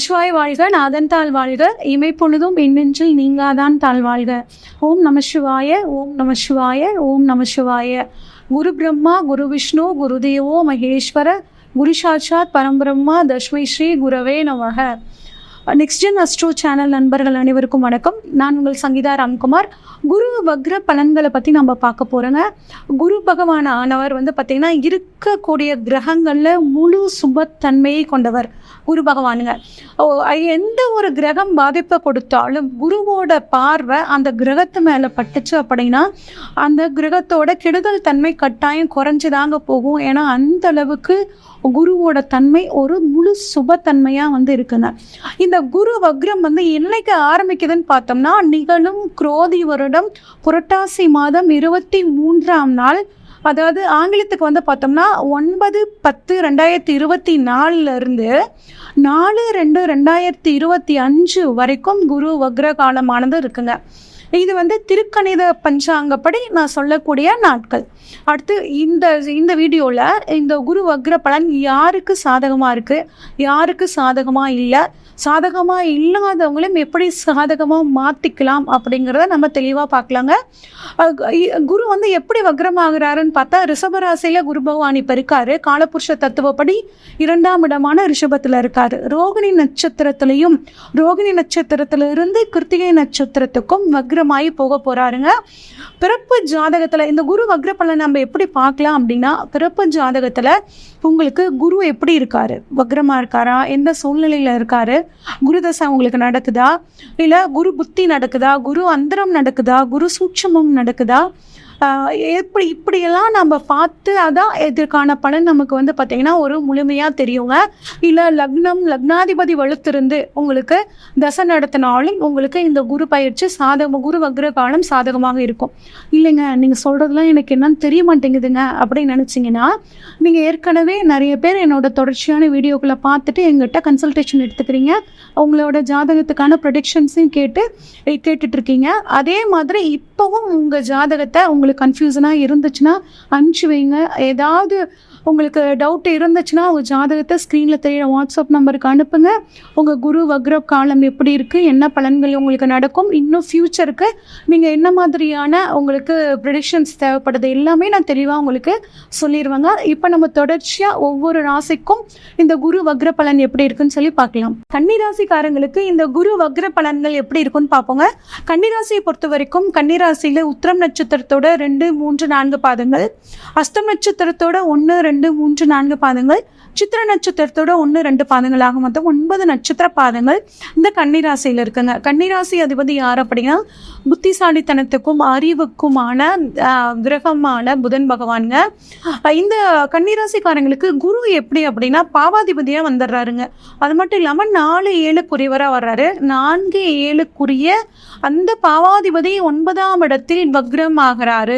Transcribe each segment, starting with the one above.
நமசிவாய் வாழ்க நாதன் தாழ் வாழ்க இமை பொழுதும் எண்ணெஞ்சில் நீங்காதான் தாழ் வாழ்க. ஓம் நமசிவாய ஓம் நமசிவாய ஓம் நமசிவாய. குரு பிரம்மா குரு விஷ்ணு குரு தேவோ மகேஸ்வர குரு சாட்சாத் பரம்பிரம்மா தஸ்மை ஸ்ரீ குரவே நமக. நெக்ஸ்ட் ஜென் அஸ்ட்ரோ சேனல் நண்பர்கள் அனைவருக்கும் வணக்கம். நான் உங்கள் சங்கீதா ராம்குமார். குரு வக்ர பலன்களை பற்றி நம்ம பார்க்க போகிறோங்க குரு பகவான் ஆனவர் வந்து பார்த்திங்கன்னா இருக்கக்கூடிய கிரகங்களில் முழு சுபத்தன்மையை கொண்டவர். குரு பகவானுங்க. ஓ, எந்த ஒரு கிரகம் பாதிப்பை கொடுத்தாலும் குருவோட பார்வை அந்த கிரகத்து மேலே பட்டுச்சு அப்படின்னா அந்த கிரகத்தோட கெடுதல் தன்மை கட்டாயம் குறைஞ்சுதாங்க போகும். ஏன்னா அந்த அளவுக்கு குருவோட தன்மை ஒரு முழு சுபத்தன்மையாக வந்து இருக்குங்க. இந்த குரு வக்ரம் வந்து என்னைக்கு ஆரம்பிக்குதுன்னு பார்த்தோம்னா நிகழும் குரோதி வருடம் புரட்டாசி மாதம் இருபத்தி மூன்றாம் நாள். அதாவது ஆங்கிலத்துக்கு வந்து பார்த்தோம்னா ஒன்பது பத்து ரெண்டாயிரத்தி இருபத்தி நாலுலேருந்து நாலு ரெண்டு ரெண்டாயிரத்தி இருபத்தி அஞ்சு வரைக்கும் குரு வக்ர காலமானது இருக்குங்க. இது வந்து திருக்கணித பஞ்சாங்கப்படி நான் சொல்லக்கூடிய நாட்கள். அடுத்து இந்த இந்த வீடியோவில் இந்த குரு வக்ர பலன் யாருக்கு சாதகமாக இருக்குது யாருக்கு சாதகமாக இல்லை? சாதகமாக இல்லாதவங்களையும் எப்படி சாதகமாக மாற்றிக்கலாம் அப்படிங்கிறத நம்ம தெளிவாக பார்க்கலாங்க. இ- குரு வந்து எப்படி வக்ரமாகிறாருன்னு பார்த்தா ரிஷபராசியில் குரு பகவான் இப்போ இருக்காரு. காலபுருஷ தத்துவப்படி இரண்டாம் இடமான ரிஷபத்தில் இருக்காரு. ரோகிணி நட்சத்திரத்திலையும் ரோகிணி நட்சத்திரத்திலிருந்து கிருத்திகை நட்சத்திரத்துக்கும் வக்ரமாயி போக போறாருங்க. பிறப்பு ஜாதகத்துல இந்த குரு வக்ர பலன் நம்ம எப்படி பார்க்கலாம் அப்படின்னா பிறப்பு ஜாதகத்துல உங்களுக்கு குரு எப்படி இருக்காரு? வக்ரமா இருக்காரா? எந்த சூழ்நிலையில இருக்காரு? குரு தசை உங்களுக்கு நடக்குதா? இல்ல குரு புத்தி நடக்குதா? குரு அந்தரம் நடக்குதா? குரு சூட்சமம் நடக்குதா? எப்படி இப்படியெல்லாம் நம்ம பார்த்து அதான் இதற்கான பலன் நமக்கு வந்து பார்த்திங்கன்னா ஒரு முழுமையாக தெரியுங்க. இல்லை லக்னம் லக்னாதிபதி வலுத்திருந்து உங்களுக்கு தசை நடத்தினாலும் உங்களுக்கு இந்த குரு பயிற்சி சாதகம் குரு வக்ர காலம் சாதகமாக இருக்கும். இல்லைங்க நீங்கள் சொல்கிறதுலாம் எனக்கு என்னன்னு தெரிய மாட்டேங்குதுங்க அப்படின்னு நினச்சிங்கன்னா நீங்கள் ஏற்கனவே நிறைய பேர் என்னோட தொடர்ச்சியான வீடியோக்களை பார்த்துட்டு எங்கிட்ட கன்சல்டேஷன் எடுத்துக்கிறீங்க. உங்களோட ஜாதகத்துக்கான ப்ரொடிக்ஷன்ஸையும் கேட்டு கேட்டுட்ருக்கீங்க இருக்கீங்க. அதே மாதிரி இப்போவும் உங்கள் ஜாதகத்தை உங்களுக்கு கன்ஃபியூசனாக இருந்துச்சுன்னா அனுப்பிச்சு வைங்க. ஏதாவது உங்களுக்கு டவுட் இருந்துச்சுன்னா உங்கள் ஜாதகத்தை ஸ்க்ரீனில் தெரியிற வாட்ஸ்அப் நம்பருக்கு அனுப்புங்க. உங்கள் குரு வக்ர காலம் எப்படி இருக்குது என்ன பலன்கள் உங்களுக்கு நடக்கும்? இன்னும் ஃப்யூச்சருக்கு நீங்கள் என்ன மாதிரியான உங்களுக்கு ப்ரெடிக்ஷன்ஸ் தேவைப்படுது? எல்லாமே நான் தெளிவாக உங்களுக்கு சொல்லிடுவேங்க இப்போ நம்ம தொடர்ச்சியாக ஒவ்வொரு ராசிக்கும் இந்த குரு வக்ர பலன் எப்படி இருக்குன்னு சொல்லி பார்க்கலாம். கன்னிராசிக்காரங்களுக்கு இந்த குரு வக்ர பலன்கள் எப்படி இருக்குன்னு பார்ப்போங்க. கன்னிராசியை பொறுத்த வரைக்கும் கன்னிராசியில் உத்திரம் நட்சத்திரத்தோட ரெண்டு மூன்று நான்கு பாதங்கள். அஸ்தம் நட்சத்திரத்தோட ஒன்று ரெண்டு மூன்று நான்கு பாதங்கள். சித்திர நட்சத்திரத்தோட ஒன்று ரெண்டு பாதங்களாக மொத்தம் ஒன்பது நட்சத்திர பாதங்கள் இந்த கன்னிராசியில் இருக்குங்க. கன்னிராசி அதிபதி யார் அப்படின்னா புத்திசாலித்தனத்துக்கும் அறிவுக்குமான கிரகமான புதன் பகவானுங்க. இந்த கன்னிராசிக்காரங்களுக்கு குரு எப்படி அப்படின்னா பாவாதிபதியாக வந்துடுறாருங்க அது மட்டும் இல்லாமல் நாலு ஏழுக்குரியவராக வர்றாரு. நான்கு ஏழுக்குரிய அந்த பாவாதிபதி ஒன்பதாம் இடத்தில் வக்ரம் ஆகிறாரு.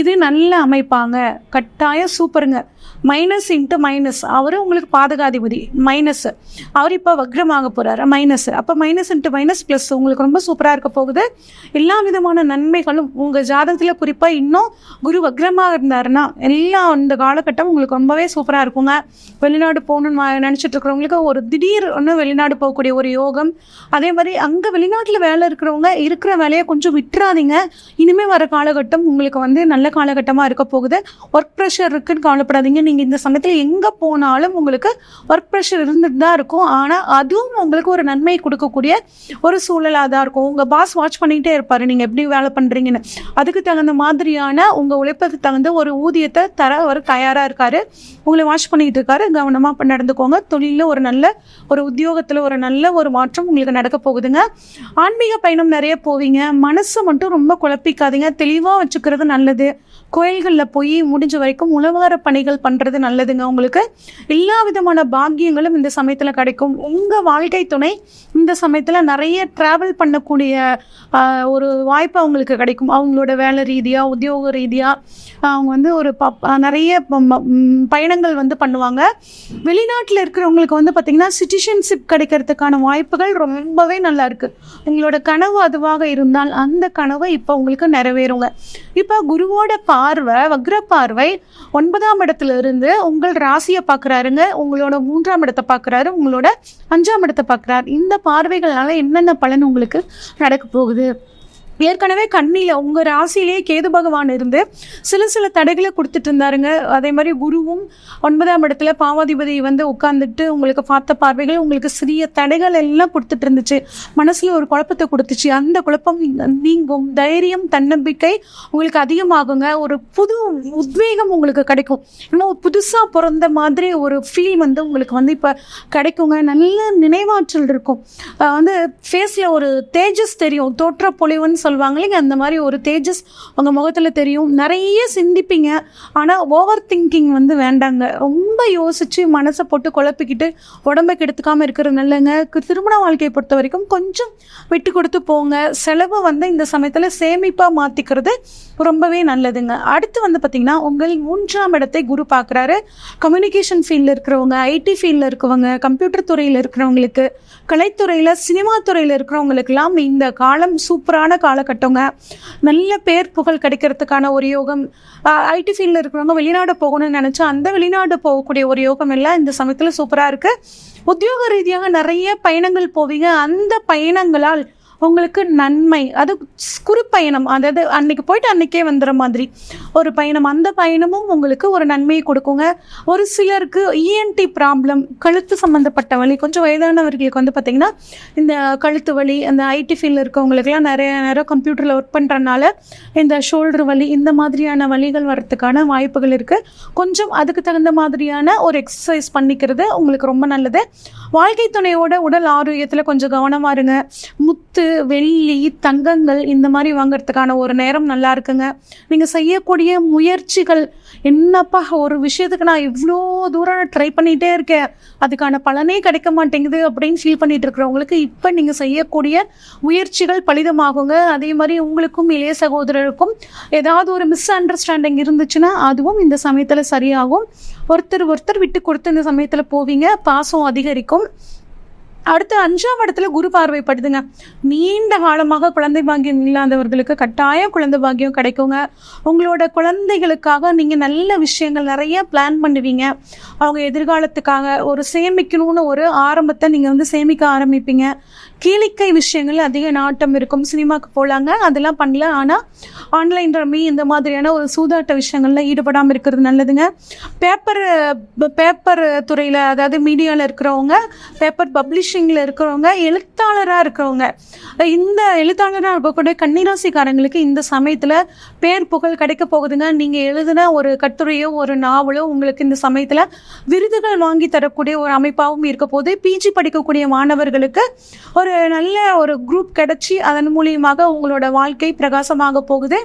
இது நல்ல அமைப்பாங்க. கட்டாயம் சூப்பருங்க. மைனஸ் இன்ட்டு மைனஸ் அவர் உங்களுக்கு பாதகாதிபதி. மைனஸ் அவர் இப்போ வக்ரமாக போகிறாரு மைனஸ் அப்போ மைனஸ் இன்ட்டு மைனஸ் ப்ளஸ் உங்களுக்கு ரொம்ப சூப்பராக இருக்க போகுது. எல்லா விதமான நன்மைகளும் உங்கள் ஜாதகத்தில் குறிப்பாக இன்னும் குரு வக்ரமாக இருந்தாருன்னா எல்லா அந்த காலகட்டம் உங்களுக்கு ரொம்பவே சூப்பராக இருக்குங்க. வெளிநாடு போகணும்னு நினச்சிட்டு இருக்கிறவங்களுக்கு ஒரு திடீர் ஒன்று வெளிநாடு போகக்கூடிய ஒரு யோகம். அதே மாதிரி அங்கே வெளிநாட்டில் வேலை இருக்கிறவங்க இருக்கிற வேலையை கொஞ்சம் விட்டுறாதீங்க. இனிமேல் வர காலகட்டம் உங்களுக்கு வந்து நல்ல காலகட்டமாக இருக்க போகுது. ஒர்க் ப்ரெஷர் இருக்குன்னு கவலைப்படாதீங்க. நீங்கள் இந்த சங்கத்தில் எங்கே போனாலும் உங்களுக்கு ஒர்க் ப்ரெஷர் இருந்துட்டு தான் இருக்கும். ஆனால் அதுவும் உங்களுக்கு ஒரு நன்மை கொடுக்கக்கூடிய ஒரு சூழலாக தான் இருக்கும். உங்கள் பாஸ் வாட்ச் பண்ணிகிட்டே இருப்பார். நீங்கள் எப்படி வேலை பண்ணுறீங்கன்னு அதுக்கு தகுந்த மாதிரியான உங்கள் உழைப்புக்கு தகுந்த ஒரு ஊதியத்தை தர அவர் தயாராக இருக்கார். உங்களை வாட்ச் பண்ணிகிட்டு இருக்காரு. கவனமாக நடந்துக்கோங்க. தொழிலில் ஒரு நல்ல ஒரு உத்தியோகத்தில் ஒரு நல்ல ஒரு மாற்றம் உங்களுக்கு நடக்க போகுதுங்க. ஆன்மீக பயணம் நிறைய போவீங்க. மனசை மட்டும் ரொம்ப குழப்பிக்காதீங்க. தெளிவாக வச்சுக்கிறது நல்லது. கோயில்களில் போய் முடிஞ்ச வரைக்கும் உழவார பணிகள் பண்ணுறது நல்லதுங்க உங்களுக்கு. எல்லா விதமான பாக்கியங்களும் இந்த சமயத்தில் கிடைக்கும். உங்கள் வாழ்க்கை துணை இந்த சமயத்தில் நிறைய ட்ராவல் பண்ணக்கூடிய ஒரு வாய்ப்பு அவங்களுக்கு கிடைக்கும். அவங்களோட வேலை ரீதியாக உத்தியோக ரீதியாக அவங்க வந்து ஒரு ப நிறைய பயணங்கள் வந்து பண்ணுவாங்க. வெளிநாட்டில் இருக்கிறவங்களுக்கு வந்து பார்த்திங்கன்னா சிட்டிசன்ஷிப் கிடைக்கிறதுக்கான வாய்ப்புகள் ரொம்பவே நல்லா இருக்குது உங்களோட கனவு அதுவாக இருந்தால் அந்த கனவை இப்போ உங்களுக்கு நிறைவேறுங்க. இப்போ குருவோட பார்வை வக்ர பார்வை ஒன்பதாம் இடத்துல இருந்து உங்கள் ராசியை பார்க்குறாருங்க. உங்களோட மூன்றாம் இடத்தை பார்க்குறாரு உங்களோட அஞ்சாம் இடத்தை பார்க்குறாரு. இந்த பார்வைகள்னால என்னென்ன பலன் உங்களுக்கு நடக்க போகுது? ஏற்கனவே கண்ணியில் உங்கள் ராசியிலேயே கேது பகவான் இருந்து சில சில தடைகளை கொடுத்துட்டு இருந்தாருங்க. அதே மாதிரி குருவும் ஒன்பதாம் இடத்துல பாவாதிபதி வந்து உட்காந்துட்டு உங்களுக்கு பார்த்த பார்வைகள் உங்களுக்கு சிறிய தடைகள் எல்லாம் கொடுத்துட்டு இருந்துச்சு. மனசில் ஒரு குழப்பத்தை கொடுத்துச்சு. அந்த குழப்பம் நீங்கும். தைரியம் தன்னம்பிக்கை உங்களுக்கு அதிகமாகுங்க. ஒரு புது உத்வேகம் உங்களுக்கு கிடைக்கும். இன்னும் புதுசாக பிறந்த மாதிரி ஒரு ஃபீல் வந்து உங்களுக்கு வந்து இப்போ கிடைக்குங்க. நல்ல நினைவாற்றல் இருக்கும். வந்து ஃபேஸில் ஒரு தேஜஸ் தெரியும். தோற்ற பொலிவுன்னு சொல்லுவாங்க இல்லைங்க அந்த மாதிரி ஒரு தேஜஸ் உங்கள் முகத்தில் தெரியும். நிறைய சிந்திப்பீங்க. ஆனால் ஓவர் திங்கிங் வந்து வேண்டாங்க. ரொம்ப யோசித்து மனசை போட்டு குழப்பிக்கிட்டு உடம்பை கெடுத்துக்காமல் இருக்கிறது நல்லங்க திருமண வாழ்க்கையை பொறுத்த வரைக்கும் கொஞ்சம் விட்டு கொடுத்து போங்க. செலவை வந்து இந்த சமயத்தில் சேமிப்பாக மாற்றிக்கிறது ரொம்பவே நல்லதுங்க. அடுத்து வந்து பார்த்திங்கன்னா உங்கள் மூன்றாம் இடத்தை குரு பார்க்குறாரு கம்யூனிகேஷன் ஃபீல்டில் இருக்கிறவங்க ஐடி ஃபீல்டில் இருக்கிறவங்க கம்ப்யூட்டர் துறையில் இருக்கிறவங்களுக்கு கலைத்துறையில் சினிமா துறையில் இருக்கிறவங்களுக்கெல்லாம் இந்த காலம் சூப்பரான காலகட்டங்க நல்ல பேர் புகழ் கிடைக்கிறதுக்கான ஒரு யோகம் ஐடி ஃபீல்டில் இருக்கிறவங்க வெளிநாடு போகணும்னு நினச்சா அந்த வெளிநாடு போகக்கூடிய ஒரு யோகம் எல்லாம் இந்த சமயத்தில் சூப்பராக இருக்குது உத்தியோக ரீதியாக நிறைய பயணங்கள் போவீங்க. அந்த பயணங்களால் உங்களுக்கு நன்மை. அது ஸ்- குறுப்பயணம் அதாவது அன்னைக்கு போயிட்டு அன்னைக்கே வந்துடுற மாதிரி. ஒரு பயணம். அந்த பயணமும் உங்களுக்கு ஒரு நன்மையை கொடுக்குங்க. ஒரு சிலருக்கு இஎன்டி ப்ராப்ளம் கழுத்து சம்மந்தப்பட்ட வலி கொஞ்சம் வயதானவர்களுக்கு வந்து பார்த்திங்கன்னா இந்த கழுத்து வலி அந்த ஐடி ஃபீல்டில் இருக்கவங்களுக்குலாம் நிறைய நேரம் கம்ப்யூட்டரில் ஒர்க் பண்ணுறனால இந்த ஷோல்டர் வலி இந்த மாதிரியான வலிகள் வரத்துக்கான வாய்ப்புகள் இருக்குது கொஞ்சம் அதுக்கு தகுந்த மாதிரியான ஒரு எக்ஸசைஸ் பண்ணிக்கிறது உங்களுக்கு ரொம்ப நல்லது. வாழ்க்கை துணையோட உடல் ஆரோக்கியத்தில் கொஞ்சம் கவனமாக இருங்க. முத்து வெள்ளி தங்கங்கள் இந்த மாதிரி வாங்குறதுக்கான ஒரு நேரம் நல்லா இருக்குங்க. நீங்கள் செய்யக்கூடிய முயற்சிகள் என்னப்பா ஒரு விஷயத்துக்கு நான் இவ்வளோ தூரம் ட்ரை பண்ணிகிட்டே இருக்கேன். அதுக்கான பலனே கிடைக்க மாட்டேங்குது அப்படின்னு ஃபீல் பண்ணிட்டு இருக்கிறவங்களுக்கு இப்போ நீங்கள் செய்யக்கூடிய முயற்சிகள் பலிதமாகுங்க. அதே மாதிரி உங்களுக்கும் இளைய சகோதரருக்கும் ஏதாவது ஒரு மிஸ் அண்டர்ஸ்டாண்டிங் இருந்துச்சுன்னா அதுவும் இந்த சமயத்தில் சரியாகும். ஒருத்தர் ஒருத்தர் விட்டு கொடுத்து இந்த சமயத்தில் போவீங்க. பாசம் அதிகரிக்கும். அடுத்து அஞ்சாம் இடத்துல குரு பார்வைப்படுதுங்க. நீண்ட காலமாக குழந்தை பாக்கியம் இல்லாதவர்களுக்கு கட்டாயம் குழந்தை பாக்கியம் கிடைக்குங்க. உங்களோட குழந்தைகளுக்காக நீங்கள் நல்ல விஷயங்கள் நிறைய பிளான் பண்ணுவீங்க. அவங்க எதிர்காலத்துக்காக ஒரு சேமிக்கணும்னு ஒரு ஆரம்பத்தை நீங்கள் வந்து சேமிக்க ஆரம்பிப்பீங்க. கீழிக்கை விஷயங்கள் அதிக நாட்டம் இருக்கும். சினிமாக்கு போகலாங்க அதெல்லாம் பண்ணல ஆனால் ஆன்லைன் ரம்மி இந்த மாதிரியான ஒரு சூதாட்ட விஷயங்கள்ல ஈடுபடாமல் இருக்கிறது நல்லதுங்க. பேப்பர் பேப்பர் துறையில் அதாவது மீடியாவில் இருக்கிறவங்க பேப்பர் பப்ளிஷிங்கில் இருக்கிறவங்க எழுத்தாளராக இருக்கிறவங்க இந்த எழுத்தாளராக இருக்கக்கூடிய கன்னிராசிக்காரங்களுக்கு இந்த சமயத்தில் பேர் புகழ் கிடைக்க போகுதுங்க. நீங்கள் எழுதின ஒரு கட்டுரையோ ஒரு நாவலோ உங்களுக்கு இந்த சமயத்தில் விருதுகள் வாங்கி தரக்கூடிய ஒரு அமைப்பாகவும் இருக்க போது பிஜி படிக்கக்கூடிய மாணவர்களுக்கு ஒரு நல்ல ஒரு குரூப் கிடைச்சி அதன் மூலியமாக உங்களோட வாழ்க்கை பிரகாசமாக போகுது.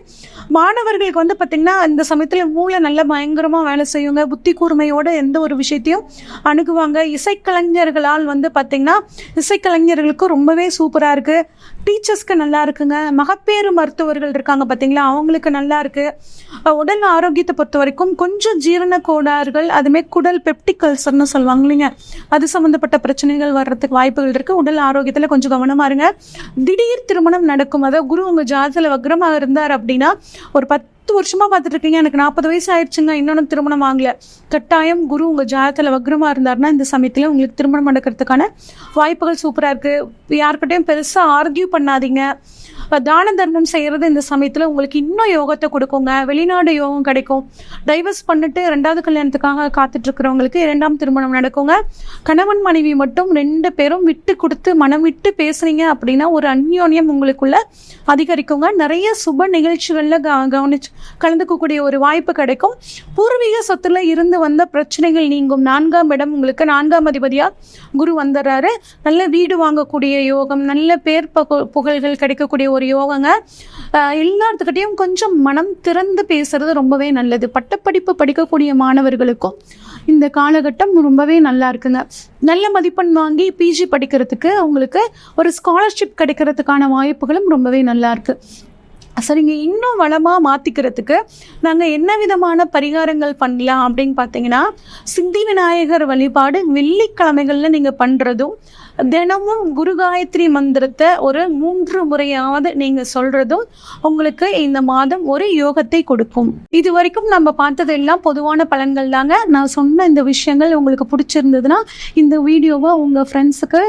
மாணவர்களுக்கு வந்து பார்த்திங்கன்னா இந்த சமயத்தில் மூளை நல்ல பயங்கரமாக வேலை செய்யுங்க. புத்தி கூர்மையோட எந்த ஒரு விஷயத்தையும் அணுகுவாங்க. இசைக்கலைஞர்களால் வந்து பார்த்திங்கன்னா இசைக்கலைஞர்களுக்கு ரொம்பவே சூப்பராக இருக்குது டீச்சர்ஸ்க்கு நல்லா இருக்குங்க. மகப்பேறு மருத்துவர்கள் இருக்காங்க பார்த்தீங்களா அவங்களுக்கு நல்லா இருக்குது உடல் ஆரோக்கியத்தை பொறுத்த வரைக்கும் கொஞ்சம் ஜீரண கோளாறுகள் அதுமே குடல் பெப்டிகல்சர்னு சொல்லுவாங்க இல்லைங்க. அது சம்மந்தப்பட்ட பிரச்சனைகள் வர்றதுக்கு வாய்ப்புகள் இருக்குது உடல் ஆரோக்கியத்தில் கொஞ்சம் கவனமாக இருங்க. திடீர் திருமணம் நடக்கும். அதாவது குரு உங்கள் ஜாதத்தில் வக்ரமாக இருந்தார் அப்படின்னா ஒரு பத்து வருஷமாக பார்த்துட்டு இருக்கீங்க எனக்கு நாற்பது வயசு ஆயிடுச்சுங்க. இன்னொன்று திருமணம் ஆகல கட்டாயம் குரு உங்கள் ஜாதத்தில் வக்ரமாக இருந்தாருன்னா இந்த சமயத்தில் உங்களுக்கு திருமணம் நடக்கிறதுக்கான வாய்ப்புகள் சூப்பராக இருக்குது யார்கிட்டயும் பெருசாக ஆர்கியூ பண்ணாதீங்க. தான தர்மம் செய்கிறது இந்த சமயத்தில் உங்களுக்கு இன்னும் யோகத்தை கொடுக்குங்க. வெளிநாடு யோகம் கிடைக்கும். டைவர்ஸ் பண்ணிட்டு ரெண்டாவது கல்யாணத்துக்காக காத்துட்டு இருக்கிறவங்களுக்கு இரண்டாம் திருமணம் நடக்குங்க. கணவன் மனைவி மட்டும் ரெண்டு பேரும் விட்டு கொடுத்து மனம் விட்டு பேசுனீங்க அப்படின்னா ஒரு அந்யோன்யம் உங்களுக்குள்ள அதிகரிக்குங்க. நிறைய சுப நிகழ்ச்சிகளில் க கவனிச்சு கலந்துக்கக்கூடிய ஒரு வாய்ப்பு கிடைக்கும். பூர்வீக சொத்துல இருந்து வந்த பிரச்சனைகள் நீங்கும். நான்காம் இடம் உங்களுக்கு நான்காம் அதிபதியாக குரு வந்துடுறாரு நல்ல வீடு வாங்கக்கூடிய யோகம் நல்ல பேர் புகழ்கள் கிடைக்கக்கூடிய ஒரு யோகங்க. எல்லாத்துக்கிட்டையும் கொஞ்சம் மனம் திறந்து பேசுறது ரொம்பவே நல்லது. பட்டப்படிப்பு படிக்கக்கூடிய மாணவர்களுக்கும் இந்த காலகட்டம் ரொம்பவே நல்லா இருக்குங்க. நல்ல மதிப்பெண் வாங்கி பிஜி படிக்கிறதுக்கு அவங்களுக்கு ஒரு ஸ்காலர்ஷிப் கிடைக்கிறதுக்கான வாய்ப்புகளும் ரொம்பவே நல்லா இருக்கு. சரிங்க இன்னும் வளமாக மாற்றிக்கிறதுக்கு நாங்கள் என்ன விதமான பரிகாரங்கள் பண்ணலாம் அப்படின்னு பார்த்தீங்கன்னா சித்தி விநாயகர் வழிபாடு வெள்ளிக்கிழமைகளில் நீங்கள் பண்ணுறதும் தினமும் குரு காயத்ரி மந்திரத்தை ஒரு மூன்று முறையாவது நீங்க சொல்றதும் உங்களுக்கு இந்த மாதம் ஒரு யோகத்தை கொடுக்கும். இது வரைக்கும் நம்ம பார்த்தது எல்லாம் பொதுவான பலன்கள் தாங்க. நான் சொன்ன இந்த விஷயங்கள் உங்களுக்கு பிடிச்சிருந்ததுன்னா இந்த வீடியோவை உங்க ஃப்ரெண்ட்ஸுக்கு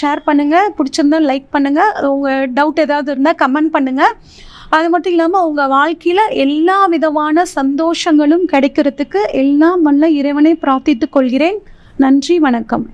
ஷேர் பண்ணுங்க. பிடிச்சிருந்தா லைக் பண்ணுங்க. உங்க டவுட் ஏதாவது இருந்தால் கமெண்ட் பண்ணுங்க. அது மட்டும் இல்லாமல் உங்கள் வாழ்க்கையில் எல்லா விதமான சந்தோஷங்களும் கிடைக்கிறதுக்கு எல்லாம் வல்ல இறைவனை பிரார்த்தித்துக் கொள்கிறேன். நன்றி வணக்கம்.